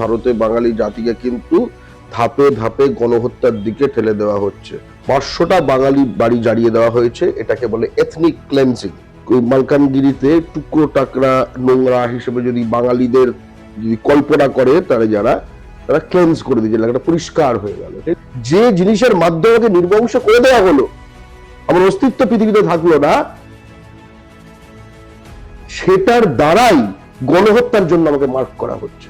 ভারতে বাঙালি জাতিকে কিন্তু ধাপে ধাপে গণহত্যার দিকে ঠেলে দেওয়া হচ্ছে। পাঁচশোটা বাঙালি বাড়ি জ্বালিয়ে দেওয়া হয়েছে, এটাকে বলে এথনিক ক্লেন্সিং মালকানগিরিতে টুকরো টাকরা নোংরা হিসেবে যদি বাঙালিদের যদি কল্পনা করে তারা যারা, তারা ক্লেন্স করে দিয়েছে এলাকাটা পরিষ্কার হয়ে গেল। যে জিনিসের মাধ্যমে নির্বংশ করে দেওয়া হলো, আমার অস্তিত্ব পৃথিবীতে থাকল না, সেটার দ্বারাই গণহত্যার জন্য আমাকে মার্ক করা হচ্ছে।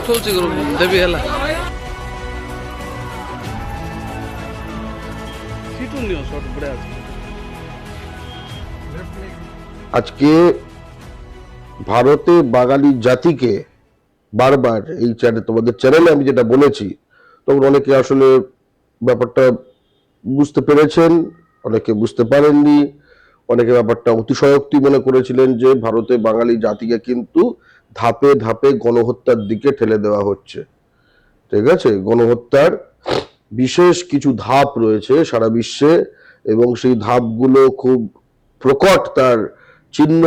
চলছে দেবী হেলা আজকে ভারতে বাঙালি জাতিকে বারবার এই চ্যানেল তোমাদের চ্যানেলে আমি যেটা বলেছি তখন অনেকে আসলে ব্যাপারটা বুঝতে পেরেছেন অনেকে বুঝতে পারেননি অনেকে ব্যাপারটা অতিশয়োক্তি মনে করেছিলেন যে ভারতে বাঙালি জাতিকে কিন্তু ধাপে ধাপে গণহত্যার দিকে ঠেলে দেওয়া হচ্ছে। ঠিক আছে? গণহত্যার বিশেষ কিছু ধাপ রয়েছে সারা বিশ্বে এবং সেই ধাপগুলো খুব প্রকট তার চিহ্ন।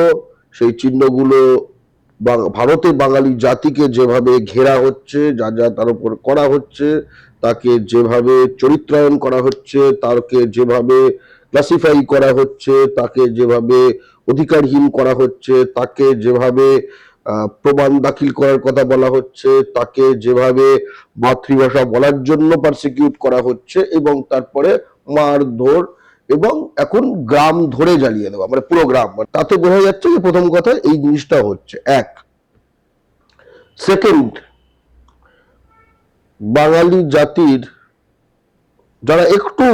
সেই চিহ্নগুলো ভারতে বাঙালি জাতিকে যেভাবে ঘেরা হচ্ছে, যা যা তার উপর করা হচ্ছে, তাকে যেভাবে চরিত্রায়ন করা হচ্ছে তাকে যেভাবে ক্লাসিফাই করা হচ্ছে, তাকে যেভাবে অধিকারহীন করা হচ্ছে, তাকে যেভাবে প্রমাণ দাখিল করার কথা বলা হচ্ছে, তাকে যেভাবে মাতৃভাষা বলার জন্য পারসিকিউট করা হচ্ছে এবং তারপরে মারধর এবং এখন গ্রাম ধরে জ্বালিয়ে দেওয়া মানে পুরো গ্রাম। মানে তাতে বোঝা যাচ্ছে যে প্রথম কথা এই জিনিসটা হচ্ছে, এক। সেকেন্ড বাঙালি জাতির যারা একটু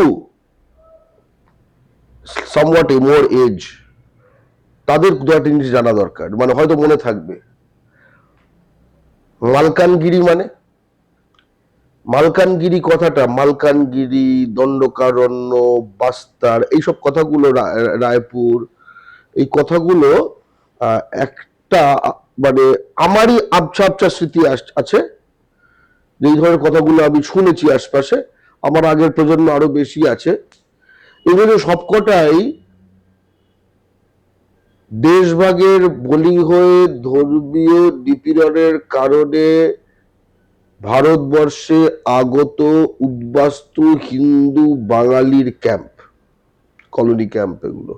সামওয়াট মোর এজ তাদের দু একটা জিনিস জানা দরকার মানে হয়তো মনে থাকবে। মালকানগিরি মানে? মালকানগিরি কথাটা, মালকানগিরি, দণ্ডকারণ্য, বাস্তার, এইসব কথাগুলো রায়পুর, এই কথাগুলো একটা মানে আমারই আবছা আবছা স্মৃতি আছে। যে এই ধরনের কথাগুলো আমি শুনেছি আশপাশে। আমার আগের প্রজন্ম আরও বেশি আছে। এগুলো সবকটাই দেশভাগের বলি হয়ে ধর্মীয় নিপীড়নের কারণে ভারতবর্ষে আগত উদ্বাস্তু হিন্দু বাঙালির ক্যাম্প, কলোনি ক্যাম্প এগুলো।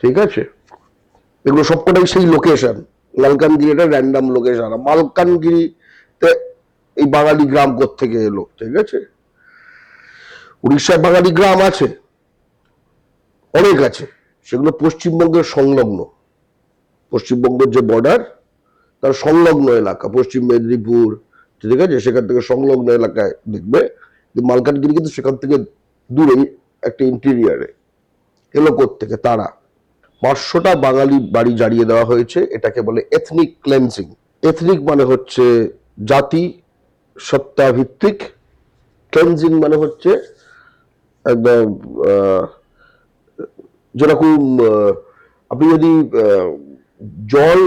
ঠিক আছে? এগুলো সবকটাই সেই লোকেশন। মালকানগিরি এটা র্যান্ডাম লোকেশন মালকানগিরিতে এই বাঙালি গ্রাম থেকে এলো, ঠিক আছে? উড়িষ্যায় বাঙালি গ্রাম আছে, অনেক আছে। সেগুলো পশ্চিমবঙ্গের সংলগ্ন। পশ্চিমবঙ্গের যে বর্ডার তার সংলগ্ন এলাকা। পশ্চিম মেদিনীপুর, ঠিক আছে? সেখান থেকে সংলগ্ন এলাকায় দেখবে মালকানগিরি কিন্তু সেখান থেকে দূরে একটা ইন্টেরিয়ারে এলো থেকে তারা। পাঁচশোটা বাঙালি বাড়ি জ্বালিয়ে দেওয়া হয়েছে, এটাকে বলে এথনিক ক্লেন্সিং এথনিক মানে হচ্ছে জাতি, সত্তা ভিত্তিক। ক্লেন্সিং মানে হচ্ছে একদম যেরকম আপনি যদি জল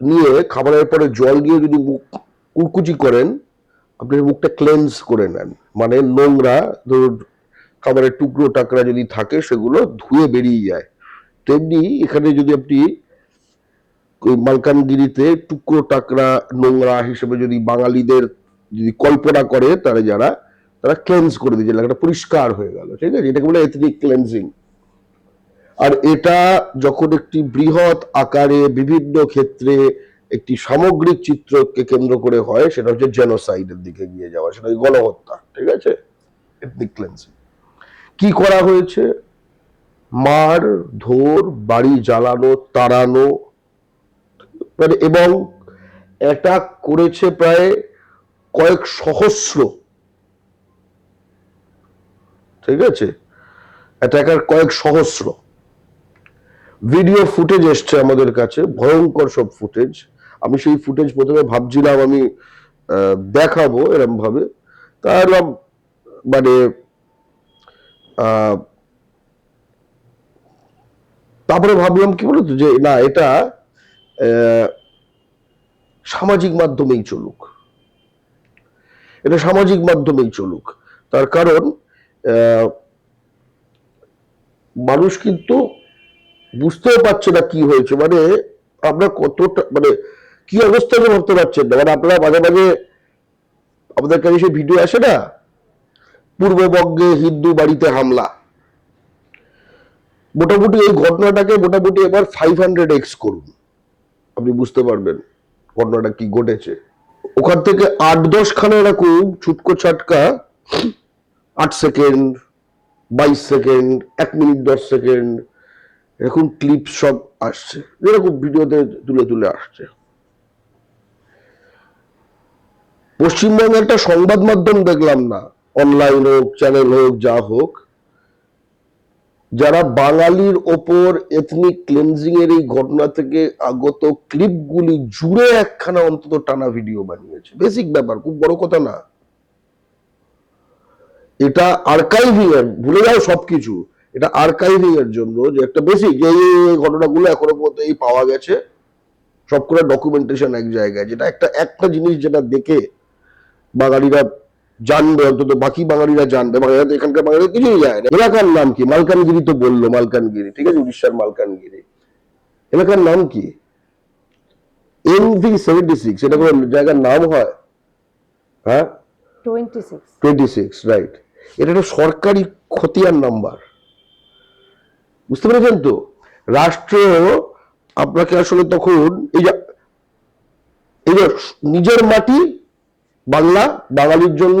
নিয়ে খাবারের পরে জল দিয়ে যদি মুখ কুচকুচি করেন, আপনি মুখটা ক্লেন্স করে নেন মানে নোংরা, ধরুন খাবারের টুকরো টাকরা যদি থাকে, সেগুলো ধুয়ে বেরিয়ে যায়। তেমনি এখানে যদি আপনি মালকানগিরিতে টুকরো টাকরা, নোংরা হিসেবে যদি বাঙালিদের যদি কল্পনা করে তারা যারা, তারা ক্লেন্স করে দিয়েছে এলাকাটা পরিষ্কার হয়ে গেল, ঠিক আছে? এটাকে বলে এথনিক ক্লেন্সিং আর এটা যখন একটি বৃহৎ আকারে বিভিন্ন ক্ষেত্রে একটি সামগ্রিক চিত্রকে কেন্দ্র করে হয়, সেটা হচ্ছে জেনোসাইডের দিকে গিয়ে যাওয়া, সেটা গণহত্যা, ঠিক আছে? এথনিক ক্লেন্সিং কি করা হয়েছে? মার, ধর, বাড়ি জ্বালানো, তাড়ানো মানে এবং এটা করেছে প্রায় কয়েক সহস্র। ঠিক আছে? অ্যাটাকার কয়েক সহস্র। ভিডিও ফুটেজ এসছে আমাদের কাছে, ভয়ঙ্কর সব ফুটেজ আমি সেই ফুটেজ প্রথমে ভাবছিলাম আমি দেখাবো এরম ভাবে তার মানে তারপরে ভাবলাম কি বলতো যে, না, এটা সামাজিক মাধ্যমেই চলুক। এটা সামাজিক মাধ্যমেই চলুক। তার কারণ মানুষ কিন্তু বুঝতেও পারছে না কি হয়েছে। মানে আমরা কতটা মানে কি অবস্থা ভাবতে পারছেন না? মানে আপনারা মাঝে মাঝে আমাদের কাছে সেই ভিডিও আসে না? পূর্ববঙ্গে হিন্দু বাড়িতে হামলা। মোটামুটি এই ঘটনাটাকে মোটামুটি এবার ফাইভ হান্ড্রেড এক্স করুন। আপনি বুঝতে পারবেন ঘটনাটা কি ঘটেছে। ওখান থেকে আট দশ খানা এরকম ছুটকো ছাটকা, আট সেকেন্ড, বাইশ সেকেন্ড, এক মিনিট দশ সেকেন্ড এরকম ক্লিপ সব আসছে। এরকম ভিডিওতে তুলে তুলে আসছে। পশ্চিমবঙ্গে একটা সংবাদ মাধ্যম দেখলাম না। অনলাইন হোক চ্যানেল হোক, যা হোক। যারা বাঙালির ওপর এথনিক ক্লেনজিং এর এই ঘটনা থেকে আগত ক্লিপগুলি জুড়ে একখানা অন্তত টানা ভিডিও বানিয়েছে। বেসিক ব্যাপার, খুব বড় কথা না। এটা আর্কাইভিং ভুলে যাও সবকিছু। এটা আর্কাইভিং এর জন্য যে একটা বেসিক যে ঘটনাগুলো এখনও পর্যন্ত এই পাওয়া গেছে। সব করে ডকুমেন্টেশন এক জায়গায়। যেটা একটা একটা জিনিস যেটা দেখে বাঙালিরা জানবে অন্তত বাকি বাঙালিরা জানবে। বাঙালিরা তো এখানকার বাঙালিরা কিছুই যায় না। এলাকার নাম কি? মালকানগিরি তো বলল মালকানগিরি। ঠিক আছে উড়িষ্যার মালকানগিরি। এলাকার নাম কি? এম এনভি সেভেন্টি সিক্স এটা কোনো জায়গার নাম হয়? হ্যাঁ? Twenty six twenty six right এটা একটা সরকারি খতিয়ান নাম্বার বুঝতে পেরেছেন তো? রাষ্ট্র আপনাকে আসলে তখন এই যে এই যে নিজের মাটি বাংলা, বাঙালির জন্য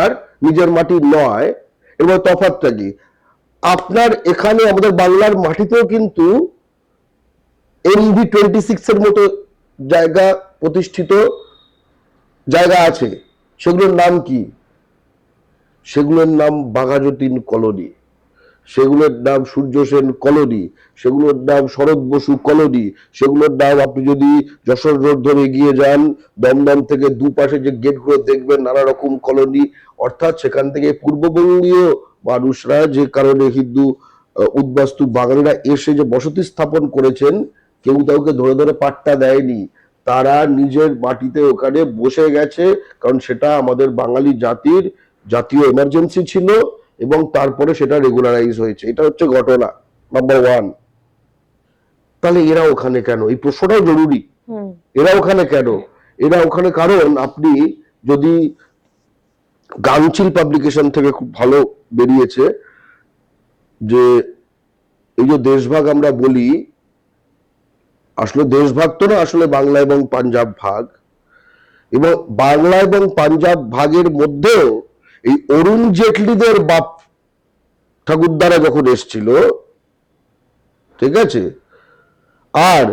আর নিজের মাটি নয়, এবার তফাৎটা কি? আপনার এখানে আমাদের বাংলার মাটিতেও কিন্তু এনভি টোয়েন্টি সিক্স এর মতো জায়গা প্রতিষ্ঠিত জায়গা আছে। সেগুলোর নাম কি? সেগুলোর নাম বাঘাযতীন কলোনি। সেগুলোর নাম সূর্য সেন কলোনি, সেগুলোর নাম শরৎ বসু কলোনি, সেগুলোর নাম আপনি যদি যশোর রোড ধরে এগিয়ে যান, দমদম থেকে দুপাশে যে গেটগুলো দেখবেন, নানা রকম কলোনি। অর্থাৎ সেখান থেকে পূর্ববঙ্গীয় মানুষরা যে কারণে হিন্দু উদ্বাস্তু বাঙালিরা এসে যে বসতি স্থাপন করেছেন, কেউ কাউকে ধরে ধরে পাট্টা দেয়নি। তারা নিজের মাটিতে ওখানে বসে গেছে, কারণ সেটা আমাদের বাঙালি জাতির জাতীয় এমার্জেন্সি ছিল। এবং তারপরে সেটা রেগুলারাইজ হয়েছে। এটা হচ্ছে ঘটনা নাম্বার ওয়ান তাহলে এরা ওখানে কেন? এই প্রশ্নটাও জরুরি। এরা ওখানে কেন? এরা ওখানে কারণ আপনি যদি গামচিল পাবলিকেশন থেকে খুব ভালো বেরিয়েছে যে এই যে দেশভাগ আমরা বলি আসলে দেশভাগ তো না আসলে বাংলা এবং পাঞ্জাব ভাগ। এবং বাংলা এবং পাঞ্জাব ভাগের মধ্যেও এই অরুণ জেটলিদের বাপ ঠাকুরদারা যখন এসছিল, ঠিক আছে? আর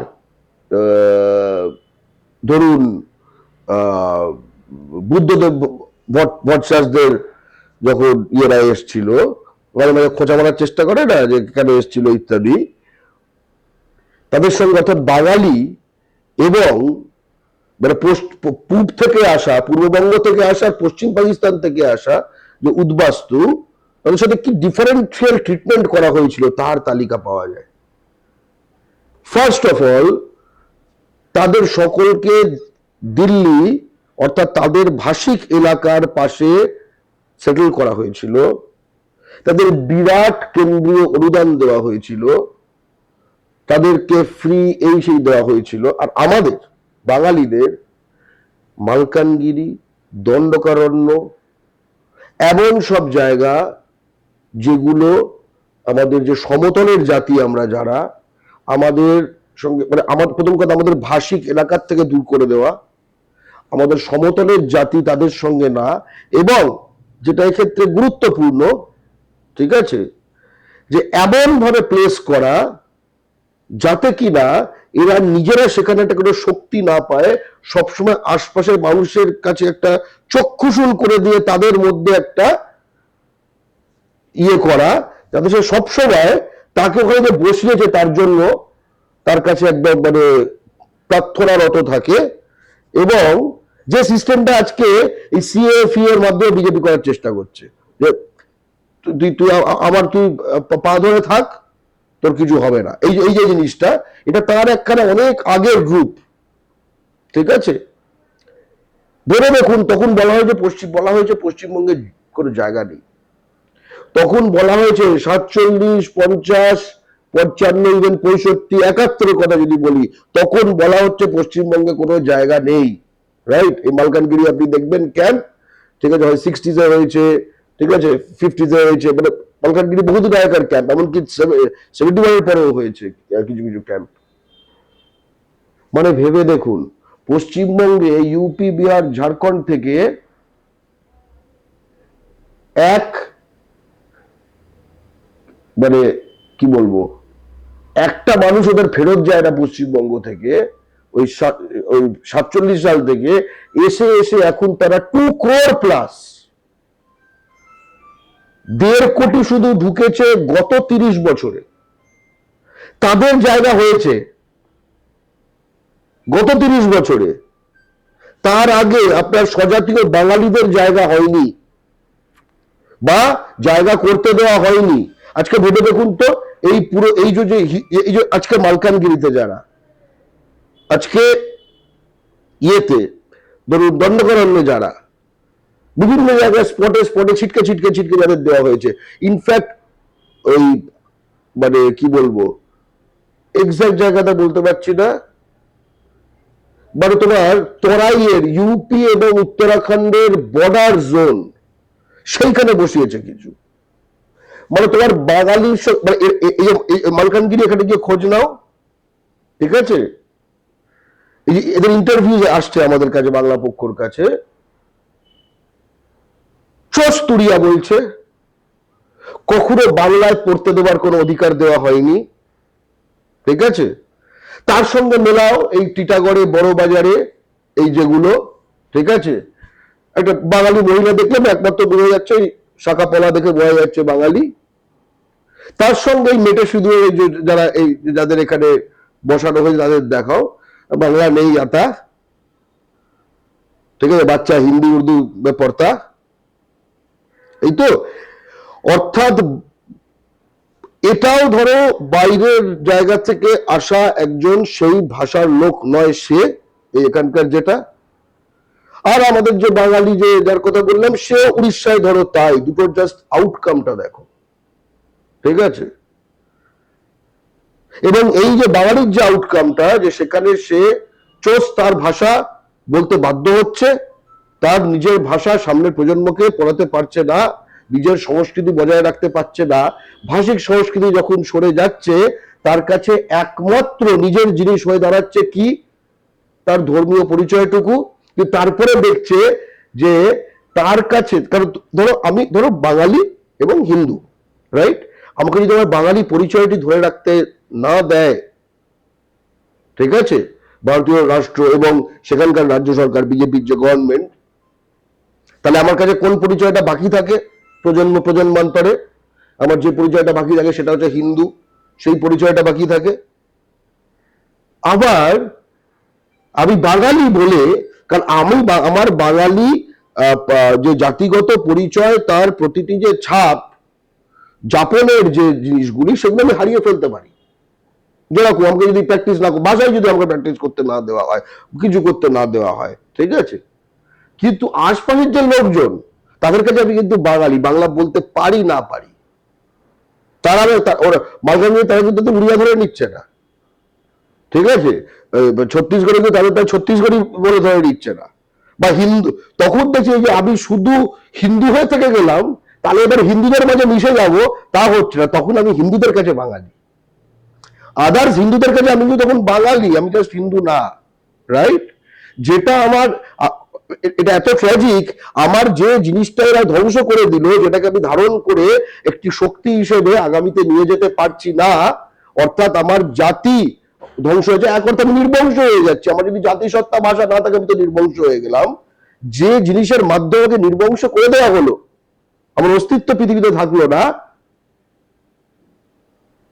ধরুন বুদ্ধদেব ভট- ভট্টাচার্যদের যখন ইয়েরা এসছিল মাঝে মাঝে খোঁচা মারার চেষ্টা করে না যে কেন এসছিল ইত্যাদি? তাদের সঙ্গে অর্থাৎ বাঙালি এবং মানে পূব থেকে আসা, পূর্ববঙ্গ থেকে আসা, পশ্চিম পাকিস্তান থেকে আসা যে উদ্বাস্তু, তাদের সাথে কি ডিফারেন্সিয়াল ট্রিটমেন্ট করা হয়েছিল তার তালিকা পাওয়া যায়। ফার্স্ট অফ অল তাদের সকলকে দিল্লি, অর্থাৎ তাদের ভাষিক এলাকার পাশে সেটেল করা হয়েছিল। তাদের বিরাট কেন্দ্রীয় অনুদান দেওয়া হয়েছিল। তাদেরকে ফ্রি এই সেই দেওয়া হয়েছিল। আর আমাদের বাঙালিদের মালকানগিরি, দণ্ডকারণ্য এমন সব জায়গা যেগুলো আমাদের যে সমতলের জাতি আমরা যারা, আমাদের সঙ্গে মানে আমার প্রথম কথা আমাদের ভাষিক এলাকার থেকে দূর করে দেওয়া, আমাদের সমতলের জাতি তাদের সঙ্গে না, এবং যেটা এক্ষেত্রে গুরুত্বপূর্ণ, ঠিক আছে? যে এমন ভাবে প্লেস করা যাতে কিনা এরা নিজেরা সেখানে একটা কোনো শক্তি না পায়, সবসময় আশপাশের মানুষের কাছে একটা চক্ষুশুল করে দিয়ে তাদের মধ্যে একটা ইয়ে করা, যাতে সে সবসময় তাকে ওখানে বসিয়েছে তার জন্য তার কাছে একদম মানে প্রার্থনারত থাকে এবং যে সিস্টেমটা আজকে এই সিএফি এর মাধ্যমে বিজেপি করার চেষ্টা করছে। যে তুই তুই আমার তুই পা ধরে থাক তোর কিছু হবে না। এই এই যে জিনিসটা, এটা তার একখানা অনেক আগের গ্রুপ ঠিক আছে? ধরে দেখুন তখন বলা হয়েছে পশ্চিম, বলা হয়েছে পশ্চিমবঙ্গে কোনো জায়গা নেই। তখন বলা হয়েছে সাতচল্লিশ, পঞ্চাশ, পঞ্চান্ন ইভেন পঁয়ষট্টি, একাত্তরের কথা যদি বলি, তখন বলা হচ্ছে পশ্চিমবঙ্গে কোনো জায়গা নেই। রাইট এই মালকানগিরি আপনি দেখবেন ক্যাম্প ঠিক আছে, হয় সিক্সটিজে হয়েছে, ঠিক আছে ফিফটিজে হয়েছে মানে মালকানগিরি বহুত আগেকার ক্যাম্প এমনকি সেভেন্টি ওয়ানের পরেও হয়েছে কিছু কিছু ক্যাম্প মানে ভেবে দেখুন, পশ্চিমবঙ্গে ইউপি বিহার ঝাড়খণ্ড থেকে এক মানে কি বলব, একটা মানুষ ওদের ফেরত যায় না পশ্চিমবঙ্গ থেকে, ওই ওই সাতচল্লিশ সাল থেকে, এসে এসে এখন তারা টু ক্রোর প্লাস দেড় কোটি শুধু ঢুকেছে গত তিরিশ বছরে। তাদের জায়গা হয়েছে গত তিরিশ বছরে। তার আগে আপনার স্বজাতীয় বাঙালিদের জায়গা হয়নি বা জায়গা করতে দেওয়া হয়নি। আজকে ভেবে দেখুন তো, এই পুরো, এই যে যে, এই যে, আজকে মালকানগিরিতে যারা, আজকে ইয়েতে, ধরুন দণ্ডকারণ্য যারা বিভিন্ন জায়গায় স্পটে স্পটে ছিটকে ছিটকে ছিটকে যাদের দেওয়া হয়েছে। ইনফ্যাক্ট ওই মানে কি বলব? এক্সাক্ট জায়গাটা বলতে পারছি না। মানে তোমার তরাইয়ের ইউপি এবং উত্তরাখণ্ডের বর্ডার জোন সেইখানে বসিয়েছে কিছু। মানে তোমার বাঙালি মানে মালকানগিরি, এখানে গিয়ে খোঁজ নাও। ঠিক আছে? এদের ইন্টারভিউ আসছে আমাদের কাছে, বাংলা পক্ষর কাছে। চস্তুরিয়া বলছে, কখনো বাংলায় পড়তে দেওয়ার কোনো অধিকার দেওয়া হয়নি। ঠিক আছে? তার সঙ্গে মেলাও এই টিটাগড়ে বড় বাজারে এই যেগুলো, ঠিক আছে? একটা বাঙালি মহিলা দেখলে না, একমাত্র বোঝা যাচ্ছে এই শাখা পলা দেখে বোঝা যাচ্ছে বাঙালি। তার সঙ্গে এই মেটে শুধু যারা এই যাদের এখানে বসানো হয়েছে তাদের দেখাও, বাংলা নেই আতা। ঠিক আছে? বাচ্চা হিন্দি, উর্দু পড়তা এই তো? অর্থাৎ এটাও ধরো বাইরের জায়গা থেকে আসা একজন সেই ভাষার লোক নয় সে এখানকার যেটা। আর আমাদের যে বাঙালি যে যার কথা বললাম, সে উড়িষ্যায় ধরো তাই, দুটোর জাস্ট আউটকামটা দেখো। ঠিক আছে? এবং এই যে বাঙালির যে আউটকামটা যে সেখানে সে চোস তার ভাষা বলতে বাধ্য হচ্ছে তার নিজের ভাষা সামনের প্রজন্মকে পড়াতে পারছে না, নিজের সংস্কৃতি বজায় রাখতে পারছে না। ভাষিক সংস্কৃতি যখন সরে যাচ্ছে, তার কাছে একমাত্র নিজের জিনিস হয়ে দাঁড়াচ্ছে কি? তার ধর্মীয় পরিচয়টুকু। তারপরে দেখছে যে তার কাছে, কারণ ধরো আমি, ধরো বাঙালি এবং হিন্দু রাইট আমাকে যদি আমার বাঙালি পরিচয়টি ধরে রাখতে না দেয়, ঠিক আছে? ভারতীয় রাষ্ট্র এবং সেখানকার রাজ্য সরকার, বিজেপির যে গভর্নমেন্ট তাহলে আমার কাছে কোন পরিচয়টা বাকি থাকে? প্রজন্ম প্রজন্মান্তরে। আমার যে পরিচয়টা বাকি থাকে সেটা হচ্ছে হিন্দু। সেই পরিচয়টা বাকি থাকে। আবার আমি বাঙালি বলে, কারণ আমি আমার বাঙালি যে জাতিগত পরিচয়, তার প্রতিটি যে ছাপ যাপনের যে জিনিসগুলি, সেগুলো আমি হারিয়ে ফেলতে পারি। যেরকম আমাকে যদি প্র্যাকটিস না বাসায় যদি আমাকে প্র্যাকটিস করতে না দেওয়া হয়, কিছু করতে না দেওয়া হয়, ঠিক আছে? কিন্তু আশপাশের যে লোকজন, তাদের কাছে আমি কিন্তু বাঙালি, বাংলা বলতে পারি না পারি। তারা ওরা মালকানগিরি তারা কিন্তু উড়িয়া ধরে নিচ্ছে না। ঠিক আছে? ছত্তিশগড়ে কিন্তু তাদের তাই ছত্তিশগড়ি বলে ধরে নিচ্ছে না। বা হিন্দু তখন দেখছি যে আমি শুধু হিন্দু হয়ে থেকে গেলাম, তাহলে এবার হিন্দুদের মাঝে মিশে যাব, তা হচ্ছে না। তখন আমি হিন্দুদের কাছে বাঙালি। আদার্স হিন্দুদের কাছে আমি কিন্তু তখন বাঙালি, আমি জাস্ট হিন্দু না রাইট যেটা আমার এটা এত ট্র্যাজিক আমার যে জিনিসটা এরা ধ্বংস করে দিল, যেটাকে আমি ধারণ করে একটি শক্তি হিসেবে আগামীতে নিয়ে যেতে পারছি না, অর্থাৎ আমার জাতি ধ্বংস হয়েছে, এক অর্থে আমি নির্বংশ হয়ে যাচ্ছে। আমার যদি জাতিসত্তা ভাষা না থাকে, আমি তো নির্বংশ হয়ে গেলাম। যে জিনিসের মাধ্যমে নির্বংশ করে দেওয়া হলো, আমার অস্তিত্ব পৃথিবীতে থাকল না,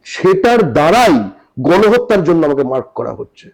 সেটার দ্বারাই গণহত্যার জন্য আমাকে মার্ক করা হচ্ছে।